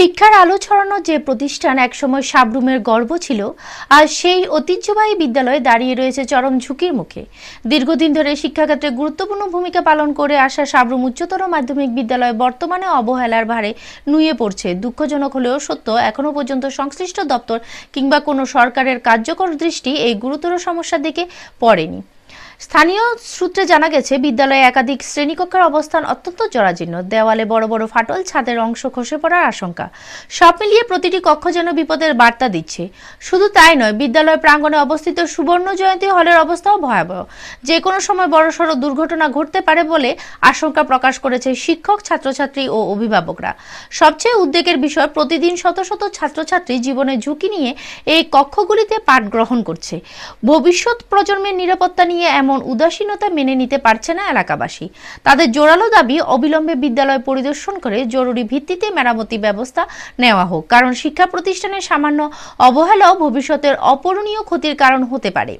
শিক্ষার আলো ছড়ানো যে প্রতিষ্ঠান একসময় সাবরুমের গর্ব ছিল আজ সেই ঐতিহ্যবাহী বিদ্যালয়ে দাঁড়িয়ে রয়েছে চরম ঝুঁকির মুখে। দীর্ঘদিন ধরে শিক্ষাক্ষেত্রে গুরুত্বপূর্ণ ভূমিকা পালন করে আসা সাবরুম উচ্চতর মাধ্যমিক বিদ্যালয় বর্তমানে অবহেলার ভারে নুয়ে পড়ছে। দুঃখজনক হলেও সত্য এখনও পর্যন্ত সংশ্লিষ্ট দপ্তর কিংবা কোনো সরকারের কার্যকর দৃষ্টি এই গুরুতর সমস্যার দিকে পড়েনি। স্থানীয় সূত্রে জানা গেছে, বিদ্যালয়ে একাধিক শ্রেণীকক্ষের অবস্থান অত্যন্ত জরাজীর্ণ। দেওয়ালে বড় বড় ফাটল, ছাদের অংশ খসে পড়ার আশঙ্কা। সব মিলিয়ে প্রতিটি কক্ষ যেন বিপদের বার্তা দিচ্ছে। শুধু তাই নয়, বিদ্যালয় প্রাঙ্গণে অবস্থিত সুবর্ণ জয়ন্তী হলের অবস্থাও ভয়াবহ। যে কোনো সময় বড়সড় দুর্ঘটনা ঘটতে পারে বলে আশঙ্কা প্রকাশ করেছে শিক্ষক, ছাত্রছাত্রী ও অভিভাবকরা। সবচেয়ে উদ্বেগের বিষয়, প্রতিদিন শত শত ছাত্রছাত্রী জীবনের ঝুঁকি নিয়ে এই কক্ষগুলিতে পাঠ গ্রহণ করছে। ভবিষ্যৎ প্রজন্মের নিরাপত্তা নিয়ে এমন উদাসীনতা মেনে নিতে পারছে না এলাকাবাসী। তাদের জোরালো দাবি, অবিলম্বে বিদ্যালয় পরিদর্শন করে জরুরি ভিত্তিতে মেরামতি ব্যবস্থা নেওয়া হোক। কারণ শিক্ষা প্রতিষ্ঠানের সামান্য অবহেলাও ভবিষ্যতের অপূরণীয় ক্ষতির কারণ হতে পারে।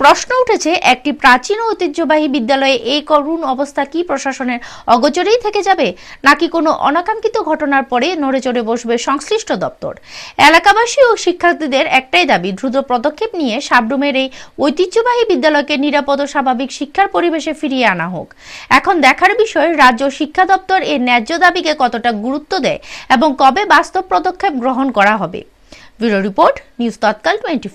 প্রশ্ন উঠেছে, একটি প্রাচীন ঐতিহ্যবাহী বিদ্যালয়ে এই করুণ অবস্থা কি প্রশাসনের অগোচরেই থেকে যাবে? নাকি কোনো অনাকাঙ্ক্ষিত ঘটনার পরে নড়ে চড়ে বসবে সংশ্লিষ্ট দপ্তর? এলাকাবাসী ও শিক্ষার্থীদের একটাই দাবি, দ্রুত পদক্ষেপ নিয়ে সাবরুমের এই ঐতিহ্যবাহী বিদ্যালয়কে নিরাপদ স্বাভাবিক শিক্ষার পরিবেশে ফিরিয়ে আনা হোক। এখন দেখার বিষয়, রাজ্য শিক্ষা দপ্তর এর ন্যায্য দাবিকে কতটা গুরুত্ব দেয় এবং কবে বাস্তব পদক্ষেপ গ্রহণ করা হবে। Bureau report, news Tatkal twenty